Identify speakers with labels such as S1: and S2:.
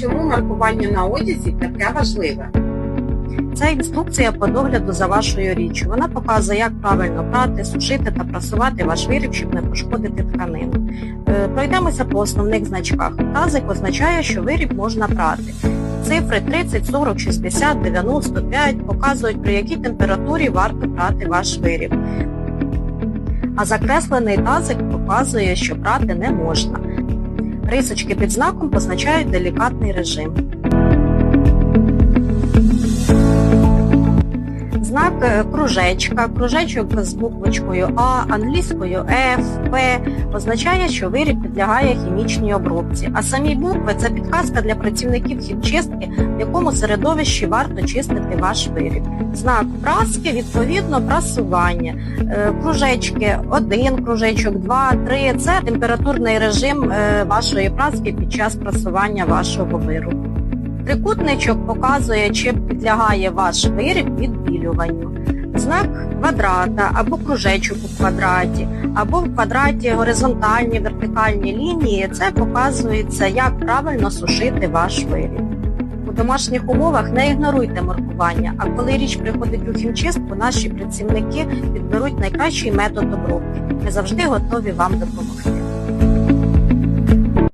S1: Чому маркування на одязі таке важливе?
S2: Це інструкція по догляду за вашою річчю. Вона показує, як правильно прати, сушити та прасувати ваш виріб, щоб не пошкодити тканину. Е, Пройдемося по основних значках. Тазик означає, що виріб можна прати. Цифри 30, 40, 60, 95 показують, при якій температурі варто прати ваш виріб. А закреслений тазик показує, що прати не можна. Рисочки під знаком позначають делікатний режим. Знак е, кружечка, кружечок з буквочкою А, англійською F, P означає, що виріб підлягає хімічній обробці. А самі букви це підказка для працівників хімчистки, в якому середовищі варто чистити ваш виріб. Знак праски, відповідно, прасування. Е, Кружечки, один кружечок, два, три це температурний режим е, вашої праски під час прасування вашого виробу. Трикутничок показує, чи підлягає ваш виріб відбілюванню. Знак квадрата або кружечок у квадраті, або в квадраті горизонтальні, вертикальні лінії. Це показується, як правильно сушити ваш виріб. У домашніх умовах не ігноруйте маркування, а коли річ приходить у хімчистку, наші працівники підберуть найкращий метод обробки. Ми завжди готові вам допомогти.